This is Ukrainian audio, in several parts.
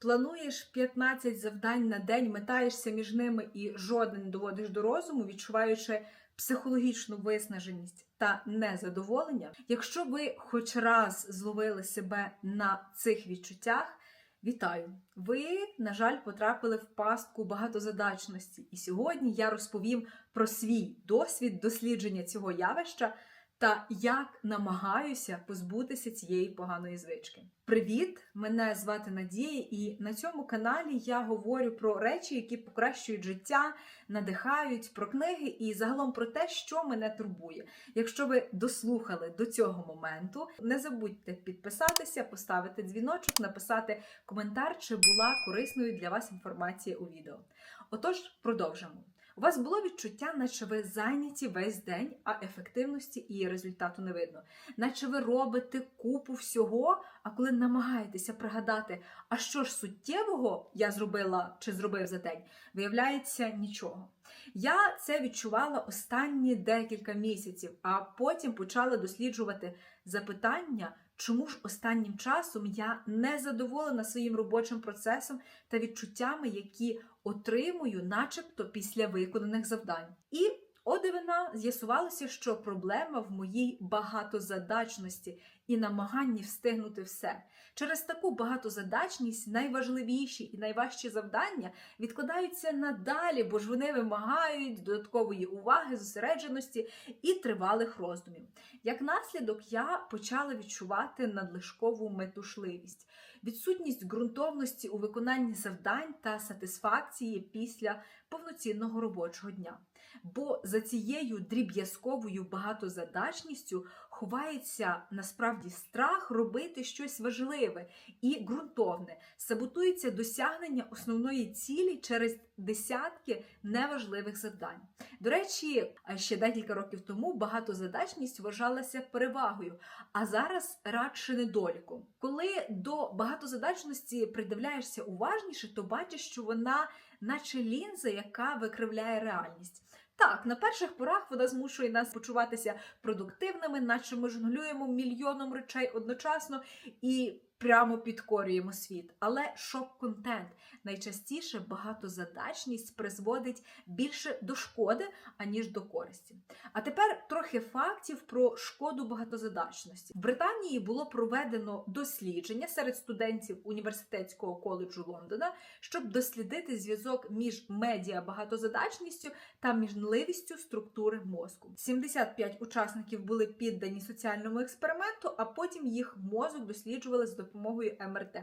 Плануєш 15 завдань на день, метаєшся між ними і жодне не доводиш до розуму, відчуваючи психологічну виснаженість та незадоволення. Якщо ви хоч раз зловили себе на цих відчуттях, вітаю! Ви, на жаль, потрапили в пастку багатозадачності. І сьогодні я розповім про свій досвід дослідження цього явища та як намагаюся позбутися цієї поганої звички. Привіт! Мене звати Надія, і на цьому каналі я говорю про речі, які покращують життя, надихають про книги і загалом про те, що мене турбує. Якщо ви дослухали до цього моменту, не забудьте підписатися, поставити дзвіночок, написати коментар, чи була корисною для вас інформація у відео. Отож, продовжимо. У вас було відчуття, наче ви зайняті весь день, а ефективності і результату не видно. Наче ви робите купу всього, а коли намагаєтеся пригадати, а що ж суттєвого я зробила чи зробив за день, виявляється нічого. Я це відчувала останні декілька місяців, а потім почала досліджувати запитання, чому ж останнім часом я не задоволена своїм робочим процесом та відчуттями, які отримую, начебто після виконаних завдань. І о дивина з'ясувалося, що проблема в моїй багатозадачності і намаганні встигнути все. Через таку багатозадачність найважливіші і найважчі завдання відкладаються надалі, бо ж вони вимагають додаткової уваги, зосередженості і тривалих роздумів. Як наслідок, я почала відчувати надлишкову метушливість, відсутність ґрунтовності у виконанні завдань та сатисфакції після повноцінного робочого дня. Бо за цією дріб'язковою багатозадачністю ховається насправді страх робити щось важливе і ґрунтовне, саботується досягнення основної цілі через десятки неважливих завдань. До речі, ще декілька років тому багатозадачність вважалася перевагою, а зараз радше недоліком. Коли до багатозадачності придивляєшся уважніше, то бачиш, що вона, наче лінза, яка викривляє реальність. Так, на перших порах вона змушує нас почуватися продуктивними, наче ми жонглюємо мільйоном речей одночасно. І прямо підкорюємо світ. Але шок-контент найчастіше багатозадачність призводить більше до шкоди, аніж до користі. А тепер трохи фактів про шкоду багатозадачності. В Британії було проведено дослідження серед студентів університетського коледжу Лондона, щоб дослідити зв'язок між медіа багатозадачністю та міжнливістю структури мозку. 75 учасників були піддані соціальному експерименту, а потім їх мозок досліджували з допомогою МРТ.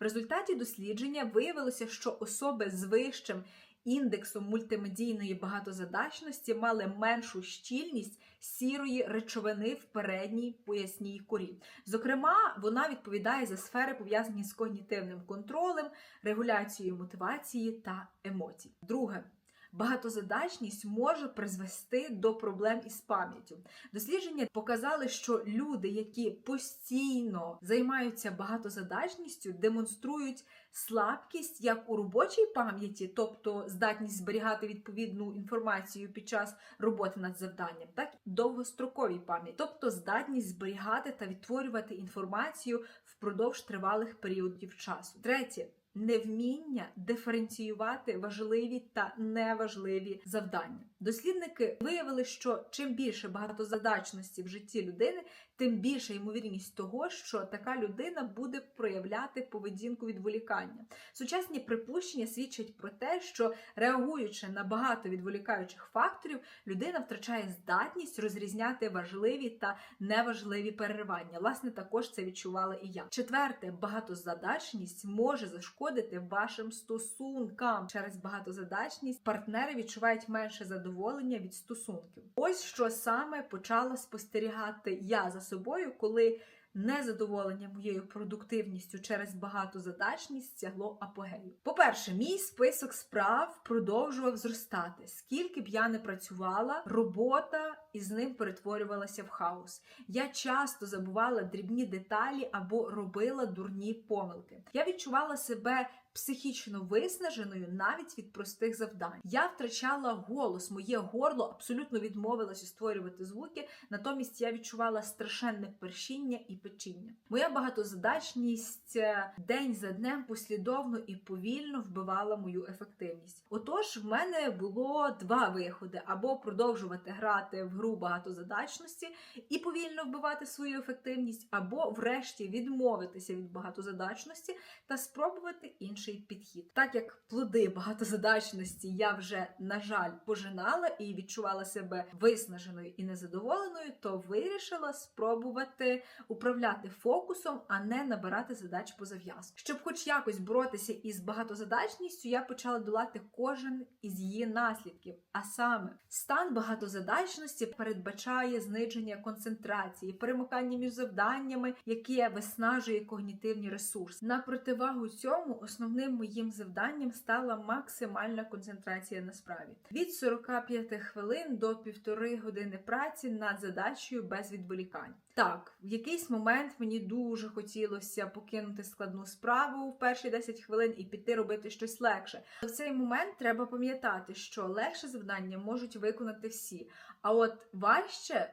В результаті дослідження виявилося, що особи з вищим індексом мультимедійної багатозадачності мали меншу щільність сірої речовини в передній поясній корі. Зокрема, вона відповідає за сфери, пов'язані з когнітивним контролем, регуляцією мотивації та емоцій. Друге. Багатозадачність може призвести до проблем із пам'яттю. Дослідження показали, що люди, які постійно займаються багатозадачністю, демонструють слабкість як у робочій пам'яті, тобто здатність зберігати відповідну інформацію під час роботи над завданням, так і довгостроковій пам'яті, тобто здатність зберігати та відтворювати інформацію впродовж тривалих періодів часу. Третє невміння диференціювати важливі та неважливі завдання. Дослідники виявили, що чим більше багатозадачності в житті людини, тим більша ймовірність того, що така людина буде проявляти поведінку відволікання. Сучасні припущення свідчать про те, що реагуючи на багато відволікаючих факторів, людина втрачає здатність розрізняти важливі та неважливі переривання. Власне, також це відчувала і я. Четверте, багатозадачність може зашкодити вашим стосункам. Через багатозадачність партнери відчувають менше задоволення від стосунків. Ось що саме почала спостерігати я за собою, коли незадоволення моєю продуктивністю через багатозадачність сягло апогею. По-перше, мій список справ продовжував зростати. Скільки б я не працювала, робота із ним перетворювалася в хаос. Я часто забувала дрібні деталі або робила дурні помилки. Я відчувала себе психічно виснаженою навіть від простих завдань. Я втрачала голос, моє горло абсолютно відмовилося створювати звуки. Натомість я відчувала страшенне першіння і печіння. Моя багатозадачність е, день за днем послідовно і повільно вбивала мою ефективність. Отож, в мене було два виходи: або продовжувати грати в гру багатозадачності і повільно вбивати свою ефективність, або, врешті, відмовитися від багатозадачності та спробувати інший підхід. Так як плоди багатозадачності я вже, на жаль, пожинала і відчувала себе виснаженою і незадоволеною, то вирішила спробувати управляти фокусом, а не набирати задач по зав'язку. Щоб хоч якось боротися із багатозадачністю, я почала долати кожен із її наслідків. А саме, стан багатозадачності передбачає зниження концентрації, перемикання між завданнями, яке виснажує когнітивні ресурси. На противагу цьому основним моїм завданням стала максимальна концентрація на справі від 45 хвилин до півтори години праці над задачею без відволікань. Так, в якийсь момент мені дуже хотілося покинути складну справу в перші 10 хвилин і піти робити щось легше. В цей момент треба пам'ятати, що легше завдання можуть виконати всі, а от важче.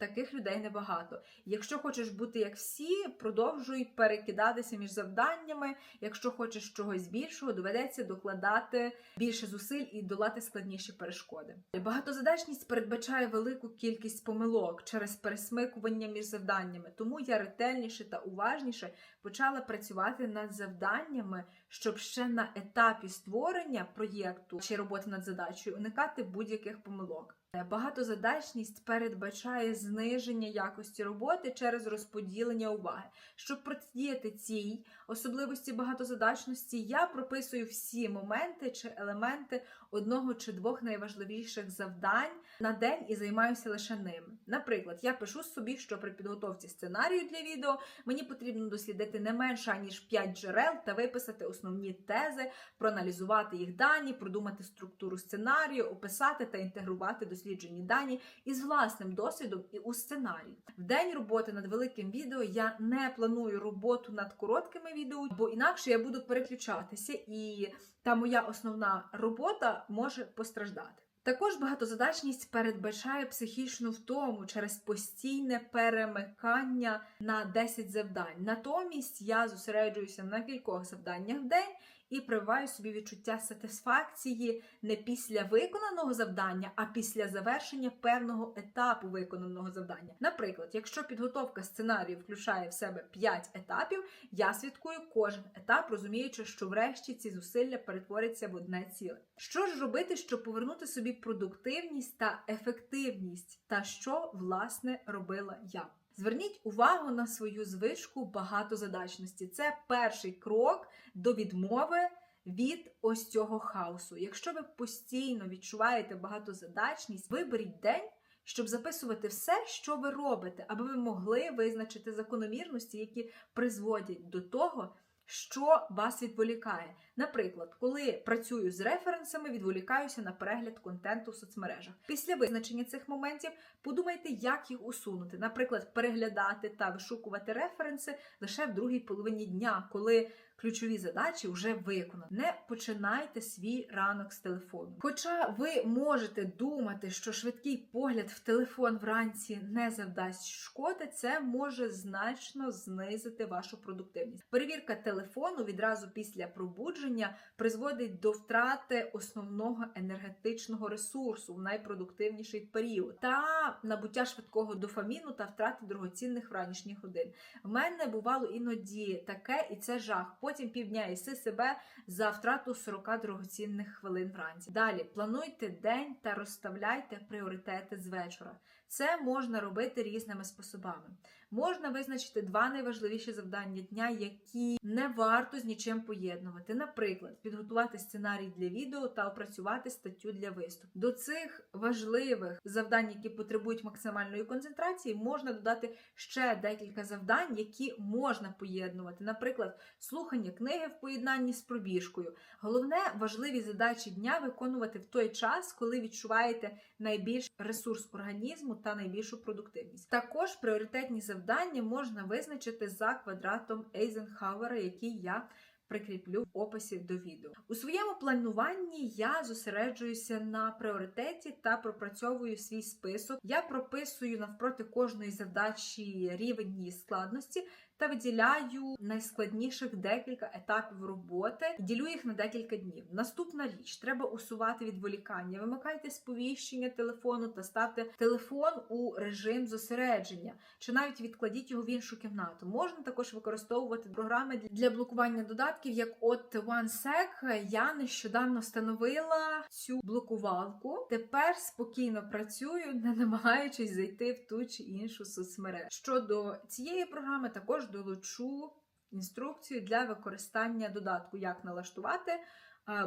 Таких людей небагато. Якщо хочеш бути як всі, продовжуй перекидатися між завданнями. Якщо хочеш чогось більшого, доведеться докладати більше зусиль і долати складніші перешкоди. Багатозадачність передбачає велику кількість помилок через пересмикування між завданнями, тому я ретельніше та уважніше почала працювати над завданнями, щоб ще на етапі створення проєкту чи роботи над задачею уникати будь-яких помилок. Багатозадачність передбачає зниження якості роботи через розподілення уваги. Щоб протидіяти цій особливості багатозадачності, я прописую всі моменти чи елементи одного чи двох найважливіших завдань на день і займаюся лише ними. Наприклад, я пишу собі, що при підготовці сценарію для відео мені потрібно дослідити не менше ніж 5 джерел та виписати основні тези, проаналізувати їх дані, продумати структуру сценарію, описати та інтегрувати досліджені дані із власним досвідом і у сценарій. В день роботи над великим відео я не планую роботу над короткими відео, бо інакше я буду переключатися, і та моя основна робота може постраждати. Також багатозадачність передбачає психічну втому через постійне перемикання на 10 завдань. Натомість я зосереджуюся на кількох завданнях в день і прививаю собі відчуття сатисфакції не після виконаного завдання, а після завершення певного етапу виконаного завдання. Наприклад, якщо підготовка сценарію включає в себе 5 етапів, я святкую кожен етап, розуміючи, що врешті ці зусилля перетворяться в одне ціле. Що ж робити, щоб повернути собі продуктивність та ефективність, та що власне робила я? Зверніть увагу на свою звичку багатозадачності. Це перший крок до відмови від ось цього хаосу. Якщо ви постійно відчуваєте багатозадачність, виберіть день. Щоб записувати все, що ви робите, аби ви могли визначити закономірності, які призводять до того, що вас відволікає. Наприклад, коли працюю з референсами, відволікаюся на перегляд контенту в соцмережах. Після визначення цих моментів подумайте, як їх усунути. Наприклад, переглядати та вишукувати референси лише в другій половині дня, коли ключові задачі вже виконані. Не починайте свій ранок з телефону. Хоча ви можете думати, що швидкий погляд в телефон вранці не завдасть шкоди, це може значно знизити вашу продуктивність. Перевірка телефону відразу після пробудження призводить до втрати основного енергетичного ресурсу в найпродуктивніший період та набуття швидкого дофаміну та втрати дорогоцінних вранішніх годин. В мене бувало іноді таке, і це жах. Потім півдня іси себе за втрату 40 дорогоцінних хвилин вранці. Далі плануйте день та розставляйте пріоритети з вечора. Це можна робити різними способами. Можна визначити два найважливіші завдання дня, які не варто з нічим поєднувати. Наприклад, підготувати сценарій для відео та опрацювати статтю для виступу. До цих важливих завдань, які потребують максимальної концентрації, можна додати ще декілька завдань, які можна поєднувати. Наприклад, слухання книги в поєднанні з пробіжкою. Головне важливі задачі дня виконувати в той час, коли відчуваєте найбільш ресурс організму та найбільшу продуктивність. Також пріоритетні завдання можна визначити за квадратом Ейзенхауера, який я прикріплю в описі до відео. У своєму плануванні я зосереджуюся на пріоритеті та пропрацьовую свій список. Я прописую навпроти кожної задачі рівень її складності та виділяю найскладніших декілька етапів роботи і ділю їх на декілька днів. Наступна річ треба усувати відволікання. Вимикайте сповіщення телефону та ставте телефон у режим зосередження, чи навіть відкладіть його в іншу кімнату. Можна також використовувати програми для блокування додатків, як от OneSec. Я нещодавно встановила цю блокувалку. Тепер спокійно працюю, не намагаючись зайти в ту чи іншу соцмережу. Щодо цієї програми, також долучу інструкцію для використання додатку, як налаштувати е,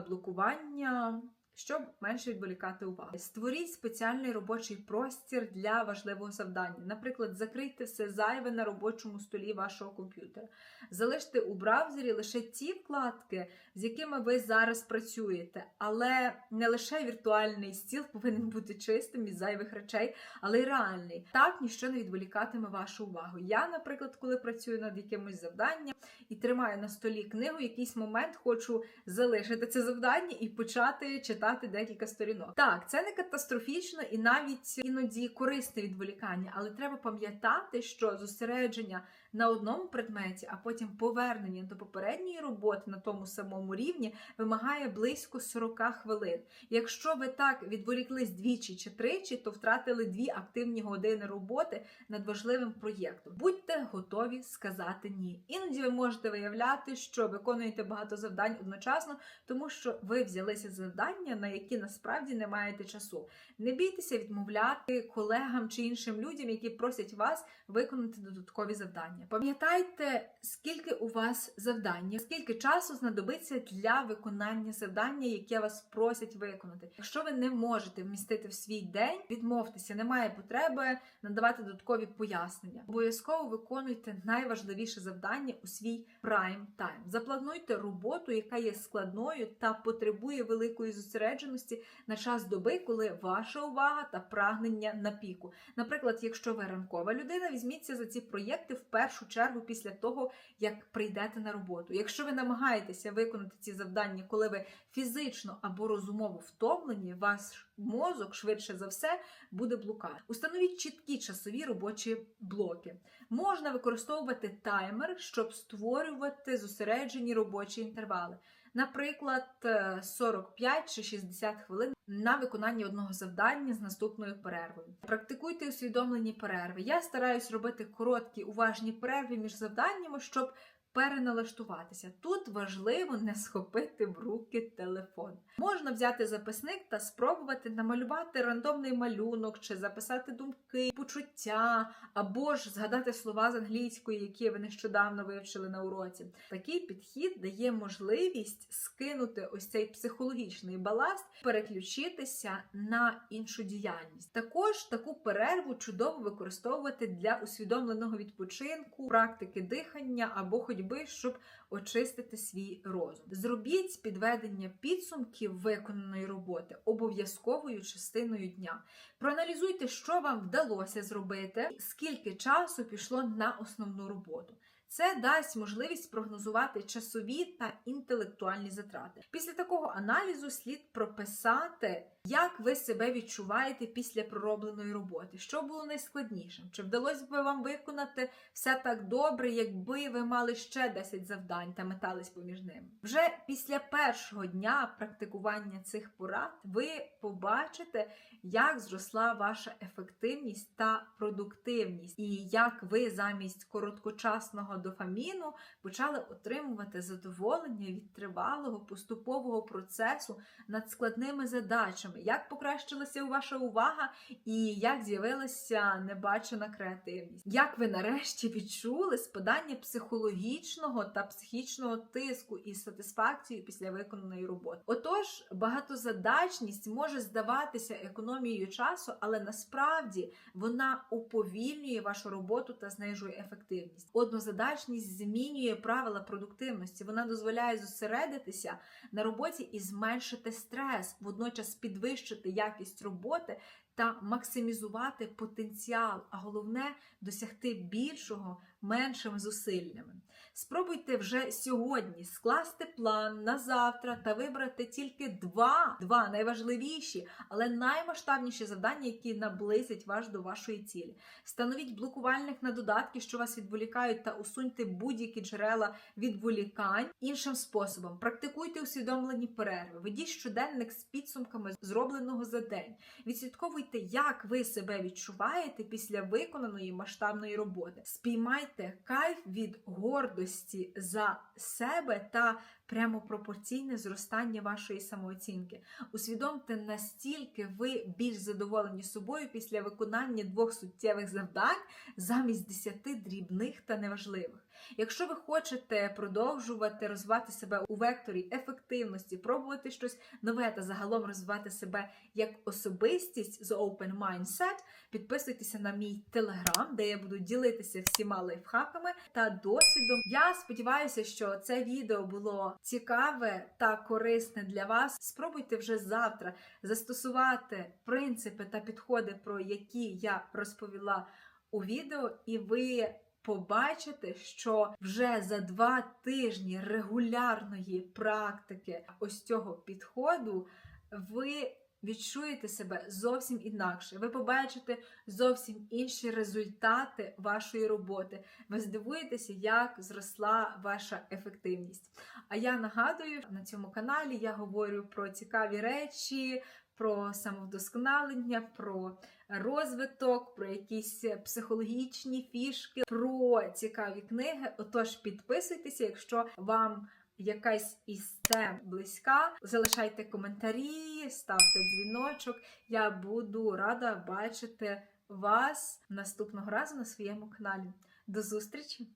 блокування. Щоб менше відволікати увагу, створіть спеціальний робочий простір для важливого завдання. Наприклад, закрийте все зайве на робочому столі вашого комп'ютера. Залиште у браузері лише ті вкладки, з якими ви зараз працюєте, але не лише віртуальний стіл повинен бути чистим із зайвих речей, але й реальний. Так ніщо не відволікатиме вашу увагу. Я, наприклад, коли працюю над якимось завданням і тримаю на столі книгу, якийсь момент хочу залишити це завдання і почати читати декілька сторінок. Так, це не катастрофічно і навіть іноді корисне відволікання, але треба пам'ятати, що зосередження на одному предметі, а потім повернення до попередньої роботи на тому самому рівні вимагає близько 40 хвилин. Якщо ви так відволіклись двічі чи тричі, то втратили дві активні години роботи над важливим проєктом. Будьте готові сказати ні. Іноді ви можете виявляти, що виконуєте багато завдань одночасно, тому що ви взялися за завдання, на які насправді не маєте часу. Не бійтеся відмовляти колегам чи іншим людям, які просять вас виконати додаткові завдання. Пам'ятайте, скільки у вас завдання, скільки часу знадобиться для виконання завдання, яке вас просять виконати. Якщо ви не можете вмістити в свій день, відмовтеся, немає потреби надавати додаткові пояснення. Обов'язково виконуйте найважливіше завдання у свій прайм тайм. Заплануйте роботу, яка є складною та потребує великої зосередженості на час доби, коли ваша увага та прагнення на піку. Наприклад, якщо ви ранкова людина, візьміться за ці проєкти в першу чергу після того, як прийдете на роботу. Якщо ви намагаєтеся виконати ці завдання, коли ви фізично або розумово втомлені, ваш мозок швидше за все буде блукати. Установіть чіткі часові робочі блоки. Можна використовувати таймер, щоб створювати зосереджені робочі інтервали. Наприклад, е, 45 чи 60 хвилин на виконання одного завдання з наступною перервою. Практикуйте усвідомлені перерви. Я стараюсь робити короткі уважні перерви між завданнями, щоб переналаштуватися. Тут важливо не схопити в руки телефон. Можна взяти записник та спробувати намалювати рандомний малюнок, чи записати думки, почуття, або ж згадати слова з англійської, які ви нещодавно вивчили на уроці. Такий підхід дає можливість скинути ось цей психологічний баласт, переключитися на іншу діяльність. Також таку перерву чудово використовувати для усвідомленого відпочинку, практики дихання або ходьби, щоб очистити свій розум. Зробіть підведення підсумків виконаної роботи обов'язковою частиною дня. Проаналізуйте, що вам вдалося зробити, скільки часу пішло на основну роботу. Це дасть можливість прогнозувати часові та інтелектуальні затрати. Після такого аналізу слід прописати, як ви себе відчуваєте після проробленої роботи, що було найскладнішим, чи вдалося б вам виконати все так добре, якби ви мали ще 10 завдань та метались поміж ними. Вже після першого дня практикування цих порад ви побачите, як зросла ваша ефективність та продуктивність, і як ви замість короткочасного дофаміну почали отримувати задоволення від тривалого поступового процесу над складними задачами, як покращилася ваша увага і як з'явилася небачена креативність. Як ви нарешті відчули спадання психологічного та психічного тиску і сатисфакцію після виконаної роботи? Отож, багатозадачність може здаватися економією часу, але насправді вона уповільнює вашу роботу та знижує ефективність. Однозадачність змінює правила продуктивності. Вона дозволяє зосередитися на роботі і зменшити стрес, водночас підвищити якість роботи та максимізувати потенціал, а головне досягти більшого меншими зусиллями. Спробуйте вже сьогодні скласти план на завтра та вибрати тільки два, два найважливіші, але наймасштабніші завдання, які наблизять вас до вашої цілі. Встановіть блокувальник на додатки, що вас відволікають, та усуньте будь-які джерела відволікань іншим способом. Практикуйте усвідомлені перерви, ведіть щоденник з підсумками зробленого за день. Відслідковуйте, як ви себе відчуваєте після виконаної масштабної роботи. Спіймайте кайф від гордості за себе та прямо пропорційне зростання вашої самооцінки. Усвідомте, настільки ви більш задоволені собою після виконання двох суттєвих завдань замість десяти дрібних та неважливих. Якщо ви хочете продовжувати розвивати себе у векторі ефективності, пробувати щось нове та загалом розвивати себе як особистість з Open Mindset, підписуйтеся на мій телеграм, де я буду ділитися всіма лайфхаками та досвідом. Я сподіваюся, що це відео було цікаве та корисне для вас. Спробуйте вже завтра застосувати принципи та підходи, про які я розповіла у відео, і ви побачите, що вже за два тижні регулярної практики ось цього підходу ви відчуєте себе зовсім інакше. Ви побачите зовсім інші результати вашої роботи. Ви здивуєтеся, як зросла ваша ефективність. А я нагадую, на цьому каналі я говорю про цікаві речі. Про самовдосконалення, про розвиток, про якісь психологічні фішки, про цікаві книги. Отож, підписуйтеся, якщо вам якась із тем близька. Залишайте коментарі, ставте дзвіночок. Я буду рада бачити вас наступного разу на своєму каналі. До зустрічі,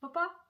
Па-па!